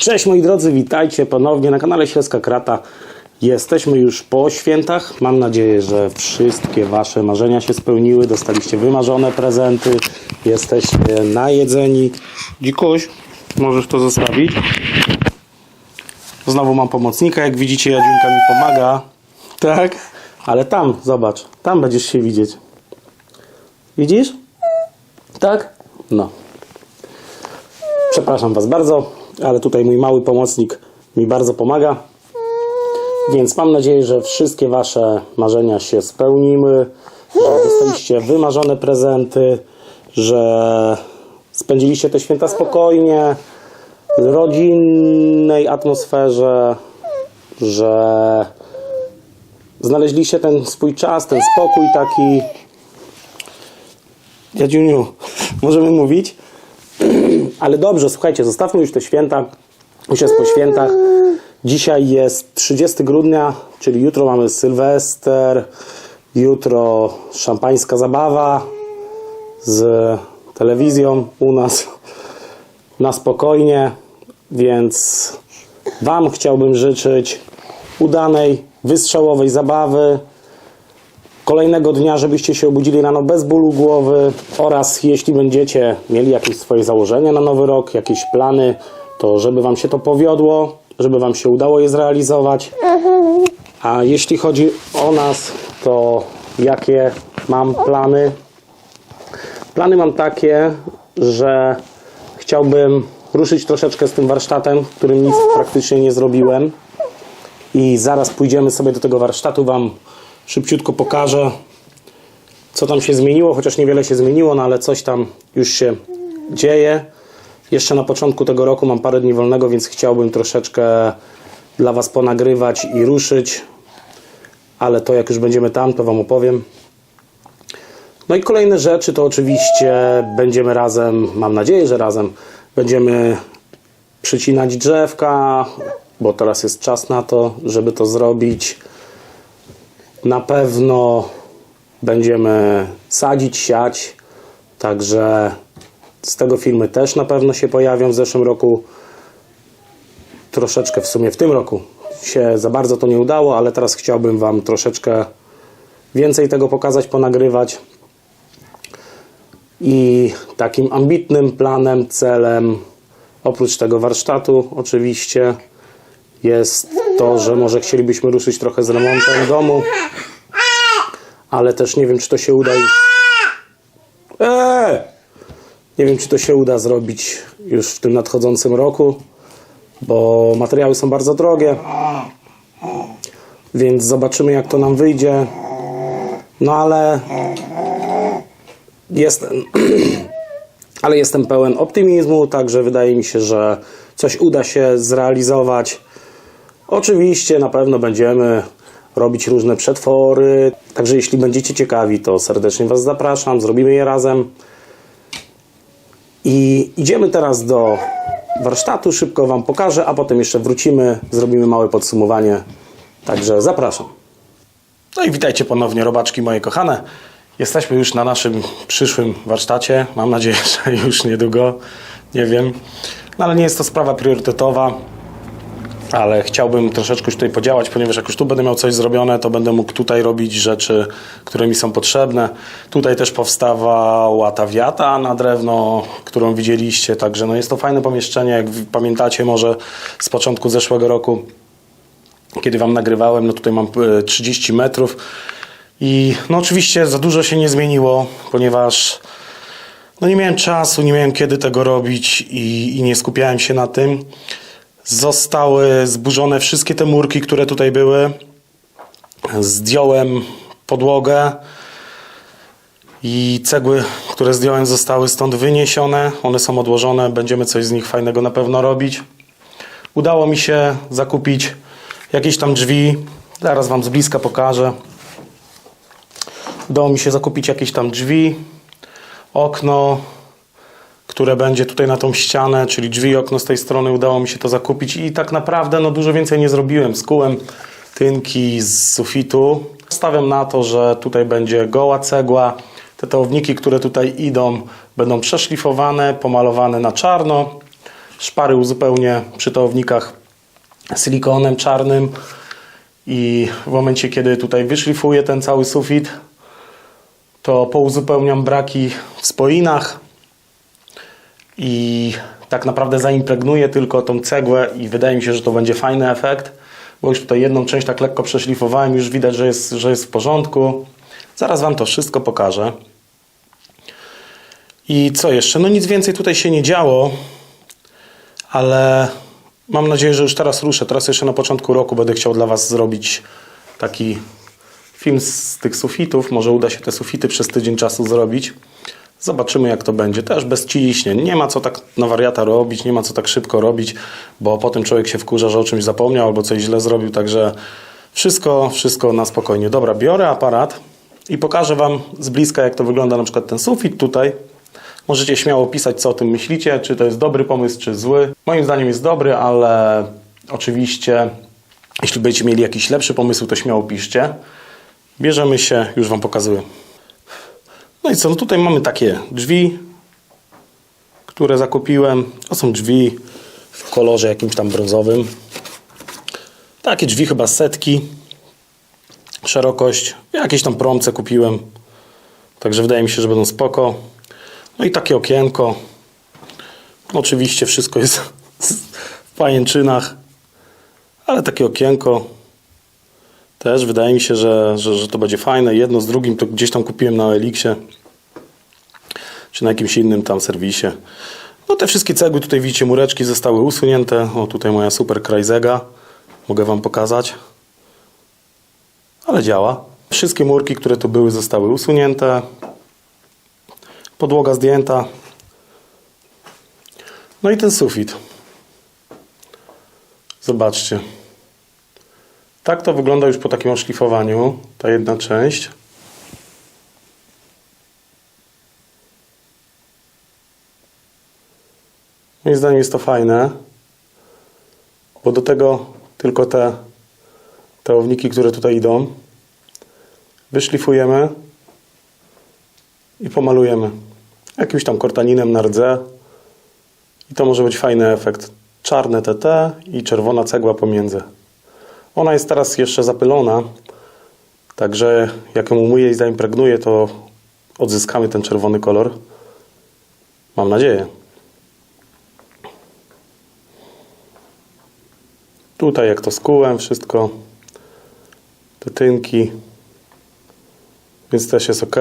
Cześć moi drodzy, witajcie ponownie na kanale Śleska Krata. Jesteśmy już po świętach. Mam nadzieję, że wszystkie Wasze marzenia się spełniły. Dostaliście wymarzone prezenty. Jesteście najedzeni. Dzikuś, możesz to zostawić. Znowu mam pomocnika. Jak widzicie, Jadzinka mi pomaga. Tak? Ale tam, zobacz. Tam będziesz się widzieć. Widzisz? Tak? No. Przepraszam Was bardzo, ale tutaj mój mały pomocnik mi bardzo pomaga. Więc mam nadzieję, że wszystkie Wasze marzenia się spełniły, że dostaliście wymarzone prezenty, że spędziliście te święta spokojnie, w rodzinnej atmosferze, że znaleźliście ten swój czas, ten spokój taki. Jadziuniu, możemy mówić? Ale dobrze, słuchajcie, zostawmy już te święta. Już jest po świętach. Dzisiaj jest 30 grudnia, czyli jutro mamy Sylwester. Jutro szampańska zabawa z telewizją u nas na spokojnie. Więc Wam chciałbym życzyć udanej, wystrzałowej zabawy kolejnego dnia, żebyście się obudzili rano bez bólu głowy oraz jeśli będziecie mieli jakieś swoje założenia na nowy rok, jakieś plany, to żeby Wam się to powiodło, żeby Wam się udało je zrealizować. A jeśli chodzi o nas, to jakie mam plany? Plany mam takie, że chciałbym ruszyć troszeczkę z tym warsztatem, którym nic praktycznie nie zrobiłem. I zaraz pójdziemy sobie do tego warsztatu, Wam szybciutko pokażę, co tam się zmieniło, chociaż niewiele się zmieniło, no ale coś tam już się dzieje. Jeszcze na początku tego roku mam parę dni wolnego, więc chciałbym troszeczkę dla Was ponagrywać i ruszyć, ale to jak już będziemy tam, to Wam opowiem. No i kolejne rzeczy to oczywiście będziemy razem, mam nadzieję, że razem będziemy przycinać drzewka, bo teraz jest czas na to, żeby to zrobić. Na pewno będziemy sadzić, siać, także z tego filmy też na pewno się pojawią w zeszłym roku. Troszeczkę w sumie w tym roku się za bardzo to nie udało, ale teraz chciałbym Wam troszeczkę więcej tego pokazać, ponagrywać. I takim ambitnym planem, celem, oprócz tego warsztatu oczywiście, jest to, że może chcielibyśmy ruszyć trochę z remontem domu, ale też nie wiem, czy to się uda już. Eee! Nie wiem, czy to się uda zrobić już w tym nadchodzącym roku, bo materiały są bardzo drogie. Więc zobaczymy, jak to nam wyjdzie. No ale jestem, ale jestem pełen optymizmu, także wydaje mi się, że coś uda się zrealizować. Oczywiście na pewno będziemy robić różne przetwory, także jeśli będziecie ciekawi, to serdecznie Was zapraszam, zrobimy je razem. I idziemy teraz do warsztatu, szybko Wam pokażę, a potem jeszcze wrócimy, zrobimy małe podsumowanie. Także zapraszam. No i witajcie ponownie, robaczki moje kochane. Jesteśmy już na naszym przyszłym warsztacie. Mam nadzieję, że już niedługo. Nie wiem. No ale nie jest to sprawa priorytetowa. Ale chciałbym troszeczkę już tutaj podziałać, ponieważ jak już tu będę miał coś zrobione, to będę mógł tutaj robić rzeczy, które mi są potrzebne. Tutaj też powstawała ta wiata na drewno, którą widzieliście, także no jest to fajne pomieszczenie, jak pamiętacie może z początku zeszłego roku, kiedy Wam nagrywałem, no tutaj mam e, 30 metrów i no oczywiście za dużo się nie zmieniło, ponieważ no nie miałem czasu, nie miałem kiedy tego robić i, i nie skupiałem się na tym. Zostały zburzone wszystkie te murki, które tutaj były. Zdjąłem podłogę i cegły, które zdjąłem, zostały stąd wyniesione. One są odłożone, będziemy coś z nich fajnego na pewno robić. Udało mi się zakupić jakieś tam drzwi. Zaraz Wam z bliska pokażę. Udało mi się zakupić jakieś tam drzwi, okno, które będzie tutaj na tą ścianę, czyli drzwi okno z tej strony, udało mi się to zakupić i tak naprawdę no, dużo więcej nie zrobiłem. Skułem tynki z sufitu. Stawiam na to, że tutaj będzie goła cegła. Te tełowniki, które tutaj idą, będą przeszlifowane, pomalowane na czarno. Szpary uzupełnię przy tołownikach silikonem czarnym i w momencie, kiedy tutaj wyszlifuję ten cały sufit, to pouzupełniam braki w spoinach i tak naprawdę zaimpregnuję tylko tą cegłę i wydaje mi się, że to będzie fajny efekt, bo już tutaj jedną część tak lekko przeszlifowałem, już widać, że jest, że jest w porządku. Zaraz Wam to wszystko pokażę. I co jeszcze? No nic więcej tutaj się nie działo, ale mam nadzieję, że już teraz ruszę. Teraz jeszcze na początku roku będę chciał dla Was zrobić taki film z tych sufitów. Może uda się te sufity przez tydzień czasu zrobić. Zobaczymy, jak to będzie. Też bez ciśnień. Nie ma co tak na wariata robić, nie ma co tak szybko robić, bo potem człowiek się wkurza, że o czymś zapomniał albo coś źle zrobił. Także wszystko, wszystko na spokojnie. Dobra, biorę aparat i pokażę Wam z bliska, jak to wygląda na przykład ten sufit tutaj. Możecie śmiało pisać, co o tym myślicie, czy to jest dobry pomysł, czy zły. Moim zdaniem jest dobry, ale oczywiście, jeśli będziecie mieli jakiś lepszy pomysł, to śmiało piszcie. Bierzemy się, już Wam pokazuję. No i co, no tutaj mamy takie drzwi, które zakupiłem. To są drzwi w kolorze jakimś tam brązowym. Takie drzwi chyba setki. Szerokość. Jakieś tam promce kupiłem. Także wydaje mi się, że będą spoko. No i takie okienko. Oczywiście wszystko jest w pajęczynach. Ale takie okienko. Też wydaje mi się, że, że, że to będzie fajne. Jedno z drugim to gdzieś tam kupiłem na Elixie. Czy na jakimś innym tam serwisie. No te wszystkie cegły, tutaj widzicie, mureczki zostały usunięte. O, tutaj moja super Krajzega. Mogę Wam pokazać. Ale działa. Wszystkie murki, które tu były, zostały usunięte. Podłoga zdjęta. No i ten sufit. Zobaczcie. Tak to wygląda już po takim oszlifowaniu, ta jedna część. Moim zdaniem jest to fajne, bo do tego tylko te, te owniki, które tutaj idą, wyszlifujemy i pomalujemy jakimś tam kortaninem na rdze i to może być fajny efekt. Czarne TT i czerwona cegła pomiędzy. Ona jest teraz jeszcze zapylona, także jak ją umyję i zaimpregnuję, to odzyskamy ten czerwony kolor. Mam nadzieję. Tutaj jak to skułem wszystko, te tynki, więc też jest ok.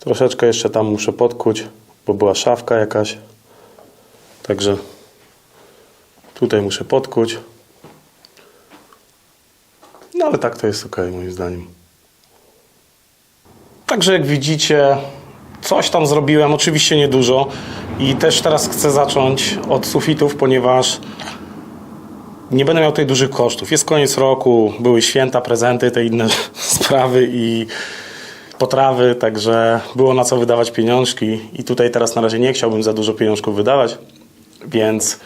Troszeczkę jeszcze tam muszę podkuć, bo była szafka jakaś. Także tutaj muszę podkuć. No ale tak to jest ok, moim zdaniem. Także jak widzicie, coś tam zrobiłem, oczywiście niedużo. I też teraz chcę zacząć od sufitów, ponieważ nie będę miał tutaj dużych kosztów. Jest koniec roku, były święta, prezenty, te inne sprawy i potrawy, także było na co wydawać pieniążki. I tutaj teraz na razie nie chciałbym za dużo pieniążków wydawać, więc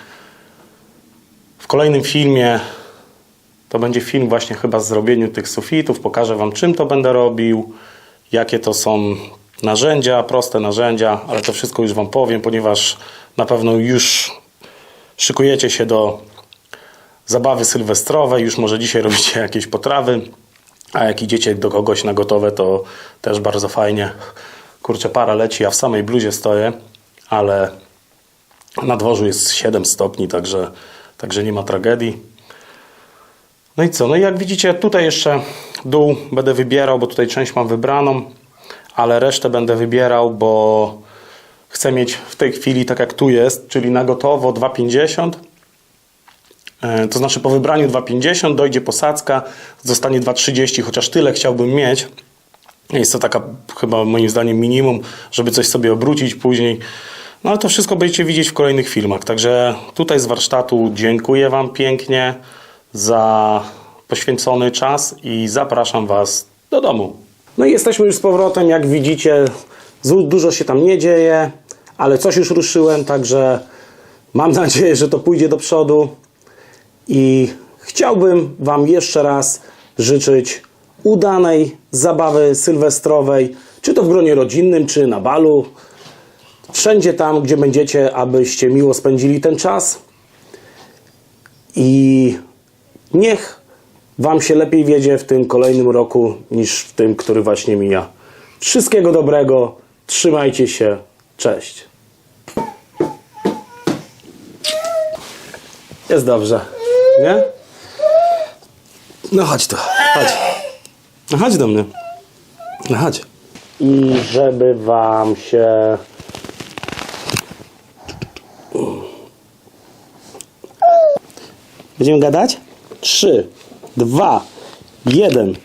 w kolejnym filmie to będzie film właśnie chyba z zrobieniu tych sufitów. Pokażę Wam, czym to będę robił, jakie to są narzędzia, proste narzędzia, ale to wszystko już Wam powiem, ponieważ na pewno już szykujecie się do zabawy sylwestrowej, już może dzisiaj robicie jakieś potrawy, a jak idziecie do kogoś na gotowe, to też bardzo fajnie. Kurczę, para leci, ja w samej bluzie stoję, ale na dworzu jest 7 stopni, także, także nie ma tragedii. No i co? No i jak widzicie, tutaj jeszcze dół będę wybierał, bo tutaj część mam wybraną, ale resztę będę wybierał, bo chcę mieć w tej chwili tak jak tu jest, czyli na gotowo 2,50. E, To znaczy po wybraniu 2,50 dojdzie posadzka, zostanie 2,30, chociaż tyle chciałbym mieć. Jest to taka chyba moim zdaniem minimum, żeby coś sobie obrócić później. No ale to wszystko będziecie widzieć w kolejnych filmach. Także tutaj z warsztatu dziękuję Wam pięknie za poświęcony czas i zapraszam Was do domu. No i jesteśmy już z powrotem. Jak widzicie, dużo się tam nie dzieje, ale coś już ruszyłem, także mam nadzieję, że to pójdzie do przodu. I chciałbym Wam jeszcze raz życzyć udanej zabawy sylwestrowej, czy to w gronie rodzinnym, czy na balu. wszędzie tam, gdzie będziecie, abyście miło spędzili ten czas. I niech Wam się lepiej wiedzie w tym kolejnym roku niż w tym, który właśnie mija. Wszystkiego dobrego, trzymajcie się, cześć. Jest dobrze, nie? No chodź tu, chodź. No chodź do mnie. No chodź. I żeby Wam się Będziemy gadać? Trzy, dwa, jeden.